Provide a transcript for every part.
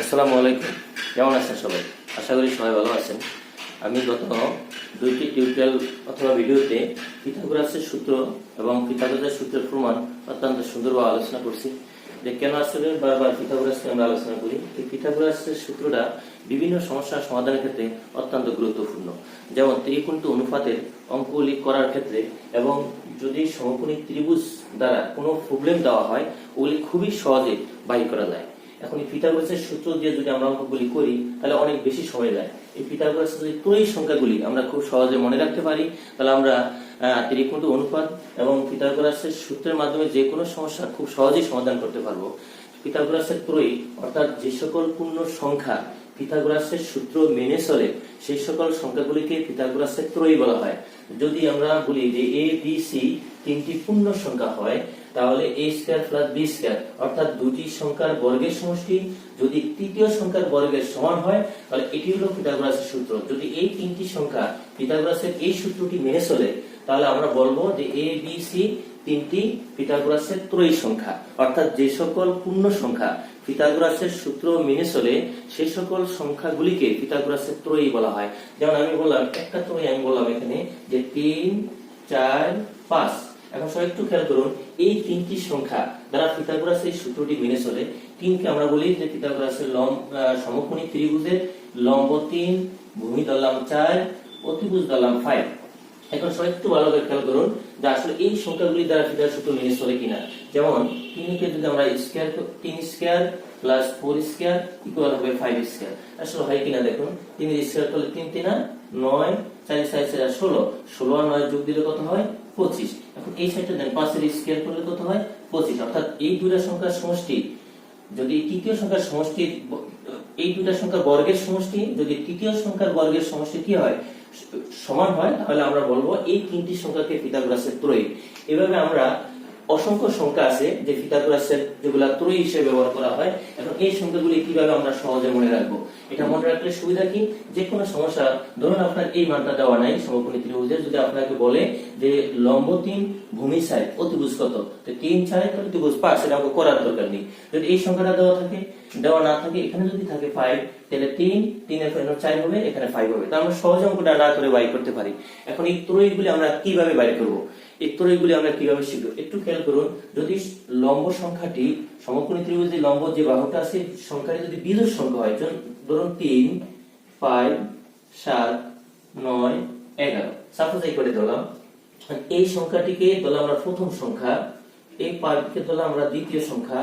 আসসালামু আলাইকুম। কেমন আছেন সবাই? আশা করি সবাই ভালো আছেন। আমি গত দুইটি টিউটোরিয়াল অথবা ভিডিওতে পিথাগোরাসের সূত্র এবং পিথাগোরাসের সূত্রের প্রমাণ অত্যন্ত সুন্দরভাবে আলোচনা করছি। যে কেন আসলে বারবার পিথাগোরাসকে আমরা আলোচনা করি? এই পিথাগোরাসের সূত্রটা বিভিন্ন সমস্যার সমাধানের ক্ষেত্রে অত্যন্ত গুরুত্বপূর্ণ। যেমন ত্রিকোণটি অনুপাতের অঙ্কগুলি করার ক্ষেত্রে এবং যদি সমকোণী ত্রিভুজ দ্বারা কোনো প্রবলেম দেওয়া হয়, ওগুলি খুবই সহজে বাহির করা যায়। এখন এই পিথাগোরাসের সূত্র দিয়ে যদি আমরা অঙ্কগুলি করি তাহলে অনেক বেশি সময় যায় এই পিথাগোরাসের যদি ত্রয়ী সংখ্যাগুলি আমরা খুব সহজে মনে রাখতে পারি তাহলে আমরা আহ, ত্রিকোণটি অনুপাত এবং পিথাগোরাসের সূত্রের মাধ্যমে যে কোনো সমস্যা খুব সহজেই সমাধান করতে পারব। পিথাগোরাসের ত্রয়ী অর্থাৎ যে সকল পূর্ণ সংখ্যা পিথাগোরাসের সূত্র মেনে চলে সেই সকল সংখ্যাগুলিকে পিথাগোরাসের ত্রয়ী বলা হয়। যদি আমরা বলি যে এ বি সি তিনটি পূর্ণ সংখ্যা হয় তাহলে A square plus B square অর্থাৎ দুটি সংখ্যার বর্গের সমষ্টি যদি তৃতীয় সংখ্যার বর্গের সমান হয়, তাহলে এটি হলো পিথাগোরাসের সূত্র। যদি এই তিনটি সংখ্যা পিথাগোরাসের এই সূত্রটি মেনে চলে, তাহলে আমরা বলব যে এ বি সি তিনটি পিথাগোরাসের ত্রয়ী সংখ্যা, অর্থাৎ যে সকল পূর্ণ সংখ্যা পিথাগোরাসের সূত্র মেনে চলে, সে সকল সংখ্যাগুলিকে পিথাগোরাসের ত্রয়ী বলা হয়। যেমন আমি বললাম, একটা ত্রয়ী আমি বললাম এখানে যে তিন, চার, পাঁচ। এখন সবাই একটু খেয়াল করুন, এই তিনটি সংখ্যা দ্বারা পিথাগোরাসের এই সূত্রটি মেনে চলে। তিনকে আমরা বলি যে পিথাগোরাসের লম্ব সমকোণী ত্রিভুজের লম্ব তিন, ভূমি ধরলাম চার, অতিভুজ ধরলাম ফাইভ এখন সবাই একটু ভালো করে খেয়াল করুন যে আসলে এই সংখ্যাগুলি দ্বারা পিতার সূত্র মেনে চলে কিনা। যেমন তিনকে যদি আমরা স্কয়ার তিন square plus four square equal হবে ফাইভ স্কয়ার আসলে হয় কিনা দেখুন, তিন স্কয়ার করলে তিন তিনা নয়, চার চার চার ষোলো। ষোলো আর নয় যোগ দিলে কত হয়? পঁচিশ। এখন এই সাইডটা দেন পাঁচের স্কয়ার করলে কত হয়? পঁচিশ। অর্থাৎ এই দুটা সংখ্যার সমষ্টি, যদি তৃতীয় সংখ্যার সমষ্টি, এই দুটা সংখ্যার বর্গের সমষ্টি, যদি তৃতীয় সংখ্যার বর্গের সমষ্টি কি হয়? সমান হয়, তাহলে আমরা বলব এই তিনটি সংখ্যাকে পিতাগ্রাসের ত্রয়ী। এভাবে আমরা অসংখ্য সংখ্যা আছে যে পিথাগোরাসের যেগুলা ত্রয়ী হিসেবে ব্যবহার করা হয়। এখন এই সংখ্যাগুলি কীভাবে আমরা সহজে মনে রাখব? এটা মনে রাখলে সুবিধা কি? যে কোনো সমস্যা, ধরুন আপনার এই মানটা দেওয়া নাই, সমকোণী ত্রিভুজের, যদি আপনাকে বলে যে লম্ব তিন, ভূমি সাইড অতিভুজ কত? তো তিন চাই তাহলে ত্রিভুজ পাঁচ সেটা আমাকে করার দরকার নেই। যদি এই সংখ্যাটা দেওয়া থাকে, দেওয়া না থাকে, এখানে যদি থাকে ফাইভ তাহলে তিন, তিনের পর চার হবে, এখানে ফাইভ হবে। তো আমরা সহজ অঙ্কটা না করে বাইর করতে পারি। এখন এই ত্রয়ীগুলি আমরা কীভাবে বাইর করব? এই ত্রয়ীগুলি আমরা কীভাবে শিখব? একটু খেয়াল করুন, যদি লম্ব সংখ্যাটি, সমকোণী ত্রিভুজের লম্ব যে বাহুটা আছে সংখ্যাটি যদি বিজোড় সংখ্যা হয় ধরুন তিন ফাইভ সাত, নয়, এগারো। সাপোজ এই করে এই সংখ্যাটিকে ধরলাম আমরা প্রথম সংখ্যা, এই পাঁচকে ধরলাম আমরা দ্বিতীয় সংখ্যা,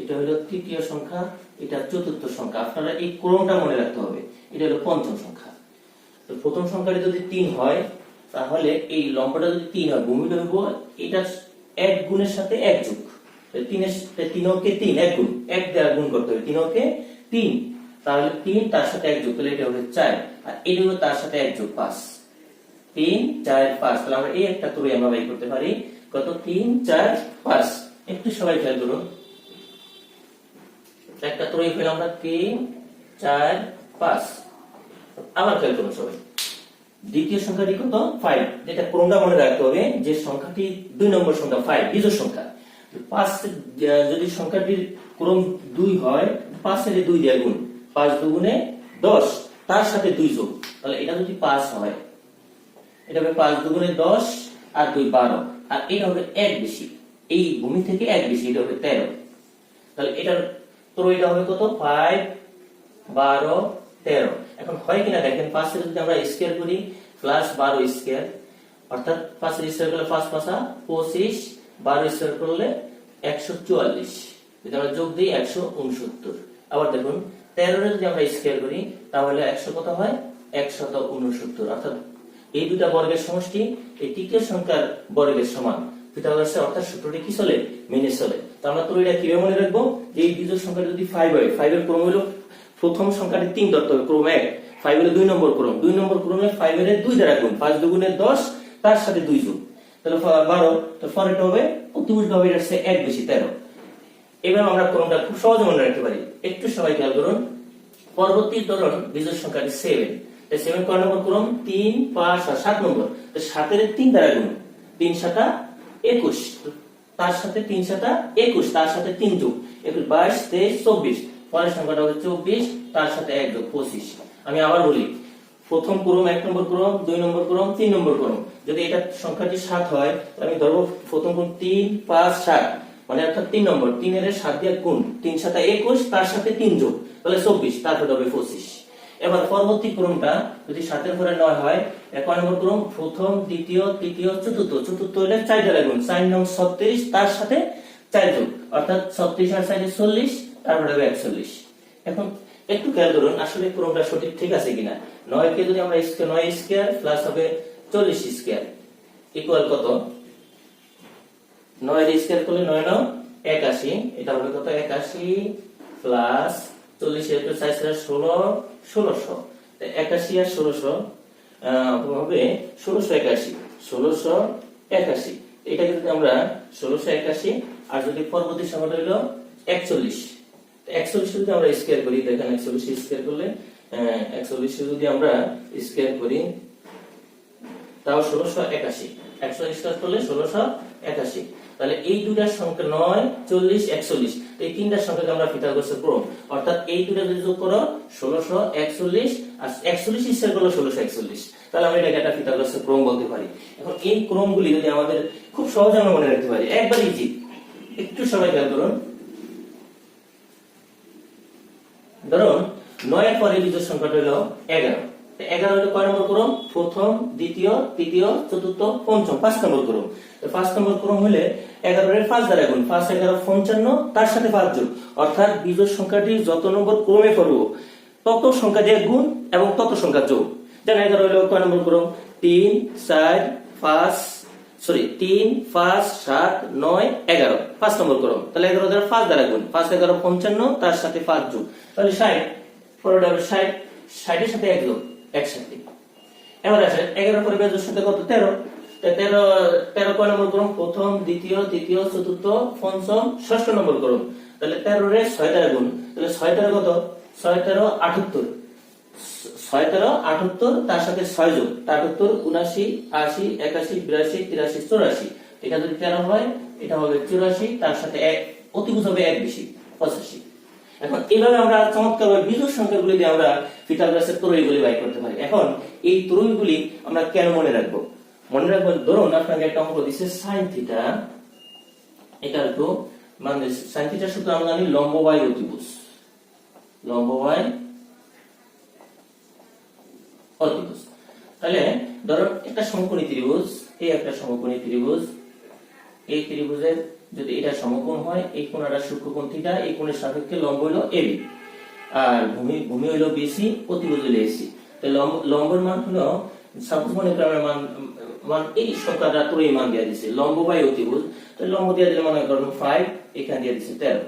এটা হলো তৃতীয় সংখ্যা, এটা চতুর্থ সংখ্যা। আপনারা এই ক্রমটা মনে রাখতে হবে, এটা হলো পঞ্চম সংখ্যা। তো প্রথম সংখ্যাটি যদি তিন হয় তাহলে এই লম্বটা যদি তিন হয় ভূমিটা হইব এটা এক গুণের সাথে এক যোগ। তিনের সাথে তিনকে তিন এক গুণ। এক দেওয়া গুণ করতে হবে তিনকে তিন। তাহলে তিন, তার সাথে এক যোগ, তাহলে এটা হবে চার। আর এটা হলো তার সাথে এক যোগ, পাঁচ। তিন, চার, পাঁচ। তাহলে আমরা এই একটা তুলে আমরা বাই করতে পারি। কত? তিন, চার, পাঁচ। একটু সবাই খেয়াল করুন। একটা ত্রয়ী পেলাম আমরা তিন, চার, পাঁচ। আবার খেয়াল করুন সবাই। দ্বিতীয় সংখ্যাটি কত ফাইভ যেটা ক্রমটা মনে রাখতে হবে, যে সংখ্যাটি দুই নম্বর সংখ্যা ফাইভ বিজোড় সংখ্যা। পাঁচ যদি সংখ্যাটির ক্রম দুই হয় পাঁচের দুই দিয়ে গুণ, পাঁচ দুগুণে দশ, তার সাথে দুই যোগ। তাহলে এটা যদি পাঁচ হয়, এটা হবে পাঁচ দুগুণে দশ আর দুই বারো। আর এটা হবে এক বেশি। এই ভূমি থেকে এক বেশি, এটা হবে তেরো। তাহলে এটার তোর এটা হবে কত? ফাইভ বারো, তেরো। এখন হয় কিনা দেখেন পাঁচের যদি আমরা স্কোয়ার করি প্লাস বারো স্কোয়ার অর্থাৎ পাঁচের স্কোয়ার করলে পাঁচ পাঁচা, পঁচিশ, বারো স্কোয়ার করলে একশো চুয়াল্লিশ। যদি আমরা যোগ দিই, একশো উনসত্তর। আবার দেখুন তেরোর যদি আমরা স্কোয়ার করি, তাহলে একশো কত হয়? একশত উনসত্তর। অর্থাৎ এই দুটা বর্গের সমষ্টি, এই তৃতীয় সংখ্যার বর্গের সমান। পিথাগোরাসের অর্থাৎ সূত্রটি কি চলে? মেনে চলে। তো আমরা তো এটা কীভাবে মনে রাখব? যে এই বিজোড় সংখ্যা যদি ফাইভ হয় ফাইভ এর ক্রম হলো প্রথম সংখ্যাটি তিন ধরতে হবে ক্রম এক। ফাইভ এর দুই নম্বর ক্রম। দুই নম্বর ক্রমে ফাইভ এর দুই দ্বারা গুণ। পাঁচ দুগুণের দশ, তার সাথে দুই যোগ। তাহলে বারো, তো ফরেটা হবে অতিভুজটা হবে এটা হচ্ছে এক বেশি তেরো। এবার আমরা ক্রমটা খুব সহজে মনে রাখতে পারি। একটু সবাই খেয়াল করুন। পরবর্তী ধরুন বিজোড় সংখ্যাটি সেভেন সেভেন কয় নম্বর ক্রম? তিন, পাঁচ আর সাত নম্বর। তো সাতের তিন দ্বারা গুণ। তিন সাতা একুশ। তার সাথে তিন সাতা একুশ, তার সাথে তিন যোগ। একুশ, বাইশ, তেইশ, চব্বিশ। পরের সংখ্যাটা হচ্ছে চব্বিশ, তার সাথে এক যোগ পঁচিশ। আমি আবার বলি, প্রথম ক্রম এক নম্বর ক্রম, দুই নম্বর ক্রম, তিন নম্বর ক্রম। যদি এটা সংখ্যাটি সাত হয় আমি ধরবো প্রথম ক্রম তিন, পাঁচ, সাত। মানে অর্থাৎ তিন নম্বর। তিনের সাত দিয়ে গুণ। তিন সাথে একুশ, তার সাথে তিন যোগ। তাহলে চব্বিশ, তারপরে হবে পঁচিশ। এবার পরবর্তী ক্রমটা যদি সাতের পরে নয় হয় এক নম্বর ক্রম? প্রথম, দ্বিতীয়, তৃতীয়, চতুর্থ। চতুর্থ হলে চার দ্বারা গুণ। চার নং ছত্রিশ, তার সাথে চার যোগ। অর্থাৎ ছত্রিশ আর চারে চল্লিশ তারপরে হবে একচল্লিশ। এখন একটু খেয়াল করুন, আসলে ক্রমটা সঠিক ঠিক আছে কিনা। নয় কে যদি আমরা নয় স্কোয়ার প্লাস হবে চল্লিশ স্কোয়ার ইকুয়াল কত? নয় স্কোয়ার করলে নয় নয় একাশি। এটা হবে কত? একাশি প্লাস চল্লিশ একটু চাইছে ষোলো, ষোলোশো। একাশি আর ষোলোশো হবে ষোলোশো একাশি ষোলোশো একাশি। এটাকে যদি আমরা ষোলোশো একাশি আর যদি পরবর্তী সংখ্যাটা হলো একচল্লিশ। একচল্লিশ যদি আমরা স্কোয়ার করি, দেখেন একচল্লিশ স্কোয়ার করলে একচল্লিশ যদি আমরা করি, তাও একাশি। একশো স্কোয়ার করলে একাশি। তাহলে এই দুটার সংখ্যা নয়, চল্লিশ, একচল্লিশ। এই তিনটার সংখ্যাকে আমরা ফিতাগোরাসের ক্রম। অর্থাৎ এই দুটা যদি যোগ করো, ষোলোশো একচল্লিশ, আর একচল্লিশ স্কোয়ার করলে ষোলোশো একচল্লিশ। তাহলে আমরা এটাকে একটা ফিতাগোরাসের ক্রম বলতে পারি। এখন এই ক্রমগুলি যদি আমাদের খুব সহজে আমরা মনে রাখতে পারি, একবার ইজি একটু সবাই খেয়াল করুন। ধরুন নয়ের পরে বিজোড় সংখ্যাটা হলো এগারো। এগারো হলো কয় নম্বর ক্রম? প্রথম, দ্বিতীয়, তৃতীয়, চতুর্থ, পঞ্চম, পাঁচ নম্বর ক্রম। পাঁচ নম্বর ক্রম হলে এগারোর পাঁচ দ্বারা গুণ। পাঁচ, এগারো, পঞ্চান্ন, তার সাথে পাঁচ যোগ। অর্থাৎ বিজোড় সংখ্যাটি যত নম্বর ক্রমে করব তত সংখ্যা দিয়ে গুণ এবং তত সংখ্যা যোগ। যেমন এগারো হলো কয় নম্বর ক্রম? তিন, চার, পাঁচ সরি তিন, পাঁচ, সাত, নয়, এগারো। পাঁচ নম্বর ক্রম। তাহলে এগারো দ্বারা পাঁচ দ্বারা গুণ। পাঁচ, এগারো, পঞ্চান্ন, তার সাথে পাঁচ যোগ। তাহলে ষাট হবে ষাট। ষাটের সাথে এক যোগ, একসাথে। এবার আসে এগারো পরে বেজোর সাথে কত? তেরো। তেরো তেরো কয় নম্বর ক্রম? প্রথম, দ্বিতীয়, তৃতীয়, চতুর্থ, পঞ্চম, ষষ্ঠ নম্বর ক্রম। তাহলে তেরো রে ছয় তেরো গুণ। তাহলে ছয় তেরো কত? ছয় তেরো আটাত্তর। ছয় তেরো আটাত্তর, তার সাথে ছয় যোগ। আটাত্তর, উনাশি, আশি, একাশি, বিরাশি, তিরাশি, চৌরাশি। এটা যদি তেরো হয়, এটা হবে চুরাশি, তার সাথে এক, অতিভুজ হবে এক বেশি, পঁচাশি। এখন আমরা চমৎকার দিয়ে আমরা বাই করতে পারি। এখন এই ত্রয়ীগুলি আমরা কেন মনে রাখব? মনে রাখব ধরুন আপনাকে একটা অঙ্ক দিচ্ছে সাইন থিটা এটা একটু মানে সাইন থিটার সূত্র আমরা জানি লম্ব বাই অতিভুজ। লম্ব বাই অতিভুজ তাহলে ধরো একটা সমকোণী ত্রিভুজ, এই একটা সমকোণী ত্রিভুজ, এই ত্রিভুজের যদি এটা সমকোণ হয়, এই কোণটা সূক্ষ্মকোণ থিটা এই কোণের সাপেক্ষে লম্ব হলো এবি আর ভূমি ভূমি হলো বিসি অতিভুজ হলো এসি তো লম্ব, লম্বের মান হলো সাপোজ মনে করি মান মান এই সংখ্যাটা ত্রয়ী মান দিয়ে দিছে, লম্ব বাই অতিভুজ। তো লম্ব দিয়ে দিলে মনে করুন ফাইভ এখানে দিয়ে দিছে তেরো।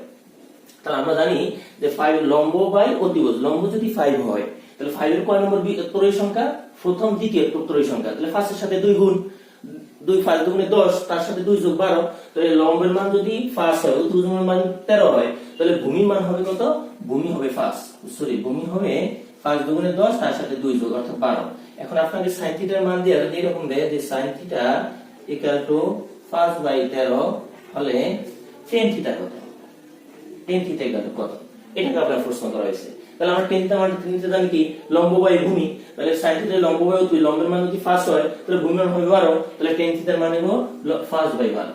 তাহলে আমরা জানি যে ফাইভ লম্ব বাই অতিভুজ। লম্ব যদি ফাইভ হয় তাহলে ফাইভের কয় নম্বর ত্রয়ী সংখ্যা? প্রথম দ্বিতীয় ত্রয়ী সংখ্যা। তাহলে ফার্স্টের সাথে দুই গুণ, দুই পাঁচ দুগুণে দশ, তার সাথে দুই যোগ বারো। তাহলে লম্বের মান যদি ফার্স্ট হয় অতিভুজের মান তেরো হয়, তাহলে ভূমির মান হবে কত? ভূমি হবে ফার্স্ট সরি, ভূমি হবে পাঁচ দুগুণে দশ, তার সাথে দুই যোগ, অর্থাৎ বারো। এখন আপনাকে সাইন থিটার মান দিয়ে যদি এরকম দেয় যে সাইন থিটা ইকাল টু পাঁচ বাই তেরো হলে টেন থিটা কত? টেন থিটা ইকাল কত? এটাকে আপনার প্রশ্ন করা হয়েছে। তাহলে আমরা টেন থিটা মানে টেন থিটা জানি কি? লম্ব বাই ভূমি। তাহলে সাইন থিটা অতি লম্বের মান যদি ফার্স্ট হয়, তাহলে ভূমির হবে বারো। তাহলে টেন থিটার মানে হলো ফার্স্ট বাই বারো।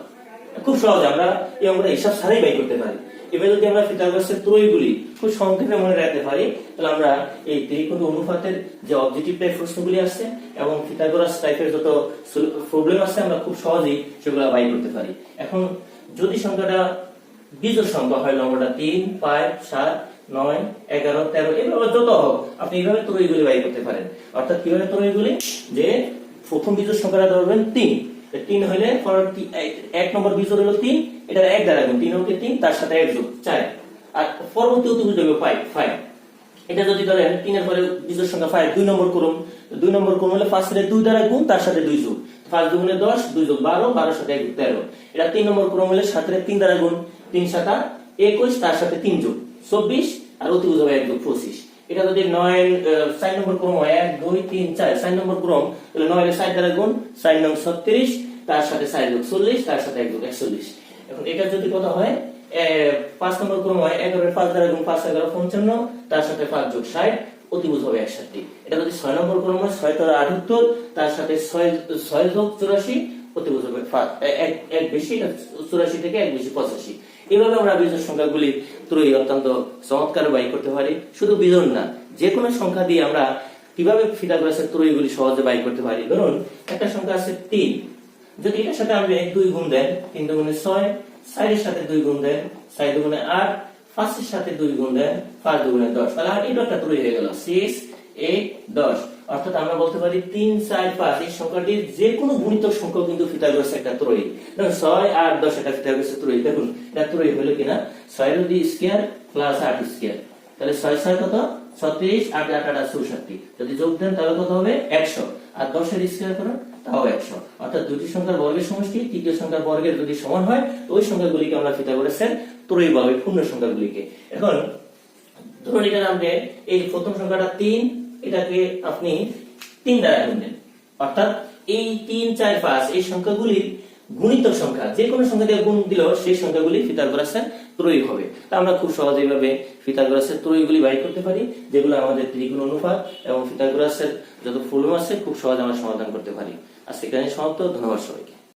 খুব সহজ, আমরা এই অঙ্কটা হিসাব ছাড়াই বাই করতে পারি। এবার যদি আমরা ফিতাগোরাসের ত্রয়ীগুলি খুব সংক্ষেপে মনে রাখতে পারি, তাহলে আমরা এই ত্রিকোণ অনুপাতের যে অবজেক্টিভ টাইপ প্রশ্নগুলি আছে এবং ফিতাগোরাস টাইপের যত প্রবলেম আছে, আমরা খুব সহজেই সেগুলো বাই করতে পারি। এখন যদি সংখ্যাটা, বিজোড় সংখ্যা হয় নম্বরটা তিন, পাঁচ, সাত নয়, এগারো, তেরো, এভাবে যত হোক, আপনি এইভাবে ত্রয়ীগুলি বাই করতে পারেন। অর্থাৎ কীভাবে ত্রয়ীগুলি যে প্রথম বিজোড় সংখ্যাটা ধরবেন তিন। তিন হইলে এক- নম্বর বিজোড় হলো তিন এটা এক দ্বারা গুণ তিন হচ্ছে তিন? তার সাথে এক যোগ চার। আর পরবর্তী অতিভুজ হবে ফাইভ ফাইভ এটা যদি ধরেন, তিনের পরে বিজোড় সংখ্যা ফাইভ দুই নম্বর করুন। দুই নম্বর করুন হলে ফার্স্টের দুই দ্বারা গুণ, তার সাথে দুই যোগ। পাঁচ দুগুণে দশ, দুই যোগ বারো, বারোর সাথে এক তেরো। এটা তিন নম্বর ক্রম হলে সাতের তিন দ্বারা গুণ, তিন সাতা একুশ, তার সাথে তিন যোগ। চব্বিশ আর অতিভুজ হবে এক যোগ পঁচিশ। এটা যদি নয় আহ, চার নম্বর ক্রম এক দুই তিন চার চার নম্বর ক্রম তাহলে নয় ষাট দ্বারা গুণ চার নং ছত্রিশ তার সাথে চার যোগ চল্লিশ তার সাথে এক যোগ একচল্লিশ। এখন এটা যদি কত হয় পাঁচ নম্বর ক্রম হয় এগারোর পাঁচ দ্বারা গুণ পাঁচ এগারো পঞ্চান্ন তার সাথে পাঁচ যোগ ষাট অতিভুজ হবে একষট্টি। এটা যদি ছয় নম্বর ক্রম হয় ছয় তেরো আটাত্তর তার সাথে ছয় ছয় যোগ চুরাশি অতিভুজ হবে এক বেশি চুরাশি থেকে এক বেশি পঁচাশি। এইভাবে আমরা বিজোড় সংখ্যাগুলি ত্রয়ী অত্যন্ত চমৎকার বাই করতে পারি। শুধু বিজোড় না যে কোনো সংখ্যা দিয়ে আমরা কীভাবে ফিতাগোরাসের ত্রয়ীগুলি সহজে বাই করতে পারি? ধরুন, একটা সংখ্যা আছে তিন। যদি এটার সাথে আপনি দুই গুণ দেন, তিন দুগুণে ছয়, চারের সাথে দুই গুণ দেন, চার দুগুণে আট, পাঁচের সাথে দুই গুণ দেন, পাঁচ দুগুণে দশ। তাহলে আর এটা একটা ত্রয়ী হয়ে গেল। সিক্স এইট দশ। অর্থাৎ আমরা বলতে পারি তিন, চার, পাঁচ, এই সংখ্যাটির যে কোনো গুণিতক সংখ্যা কিন্তু ফিতাগোরাসের একটা ত্রয়ী। দেখুন ছয়, আট, দশ এটা ফিতাগোরাসের ত্রয়ী। দেখুন, এটা ত্রয়ী হলো কিনা? ছয় যদি স্কোয়ার প্লাস আট স্কোয়ার। তাহলে ছয় ছয় কত? ছত্রিশ, আট আট আট চৌষট্টি। যদি যোগ দেন, তাহলে কত হবে? একশো। আর দশের স্কোয়ার করেন, তাও একশো। অর্থাৎ দুটি সংখ্যার বর্গের সমষ্টি, তৃতীয় সংখ্যার বর্গের যদি সমান হয় তো ওই সংখ্যাগুলিকে আমরা ফিতা করেছেন ত্রয়ী ভাবে পূর্ণ সংখ্যাগুলিকে। এখন, ধরুন এটা আপনি এই প্রথম সংখ্যাটা তিন এটাকে আপনি তিন দ্বারা গুনলেন অর্থাৎ এই তিন, চার, পাঁচ, এই সংখ্যাগুলির গুণিতক সংখ্যা, যে কোনো সংখ্যা দিয়ে গুণ দিলেও সেই সংখ্যাগুলি ফিতাগোরাসের ত্রয়ী হবে। তা আমরা খুব সহজে এইভাবে ফিতাগোরাসের ত্রয়ীগুলি বাই করতে পারি, যেগুলো আমাদের ত্রিগুণ অনুপাত এবং ফিতাগোরাসের যত ফুলম আছে, খুব সহজে আমরা সমাধান করতে পারি। আজকে এখানে সমাপ্ত, ধন্যবাদ সবাইকে।